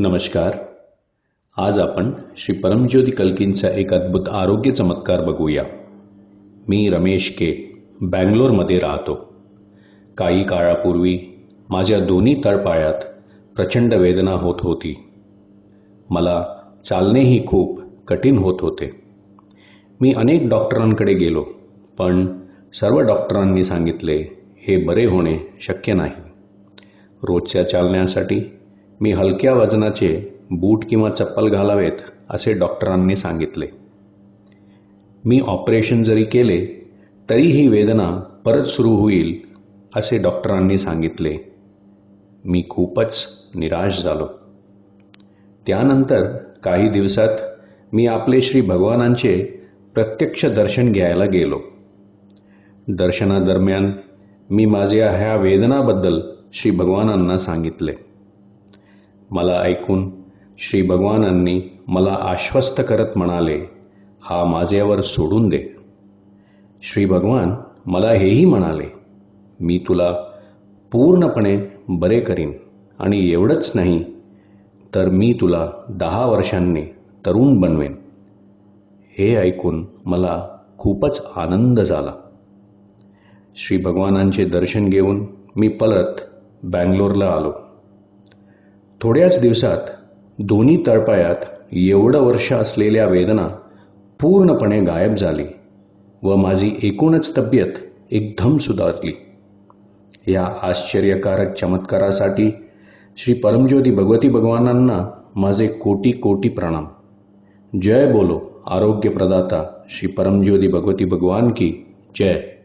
नमस्कार. आज आपण श्री परमज्योती कल्कींचा एक अद्भुत आरोग्य चमत्कार बघूया. मी रमेश के बँगलोरमध्ये राहतो. काही काळापूर्वी माझ्या दोन्ही तळपायात प्रचंड वेदना होत होती. मला चालणेही खूप कठीण होत होते. मी अनेक डॉक्टरांकडे गेलो पण सर्व डॉक्टरांनी सांगितले हे बरे होणे शक्य नाही. रोजच्या चालण्यासाठी मी हलक्या वजनाचे बूट किंवा चप्पल घालावेत असे डॉक्टरांनी सांगितले. मी ऑपरेशन जरी केले तरी ही वेदना परत सुरू होईल असे डॉक्टरांनी सांगितले. मी खूपच निराश झालो. त्यानंतर काही दिवसात मी आपले श्री भगवानांचे प्रत्यक्ष दर्शन घ्यायला गेलो. दर्शनादरम्यान मी माझ्या ह्या वेदनाबद्दल श्री भगवानांना सांगितले. मला ऐकून श्री भगवानांनी मला आश्वस्त करत म्हणाले हा माझ्यावर सोडून दे. श्री भगवान मला हेही म्हणाले मी तुला पूर्णपणे बरे करीन आणि एवढंच नाही तर मी तुला दहा वर्षांनी तरुण बनवेन. हे ऐकून मला खूपच आनंद झाला. श्री भगवानांचे दर्शन घेऊन मी परत बँगलोरला आलो. थोड्याच दिवसात दोन्ही तळपायात एवढं वर्ष असलेल्या वेदना पूर्णपणे गायब झाली व माझी एकूणच तब्येत एकदम सुधारली. या आश्चर्यकारक चमत्कारासाठी श्री परमज्योती भगवती भगवानांना माझे कोटी कोटी प्रणाम. जय बोलो आरोग्य प्रदाता श्री परमज्योती भगवती भगवान की जय.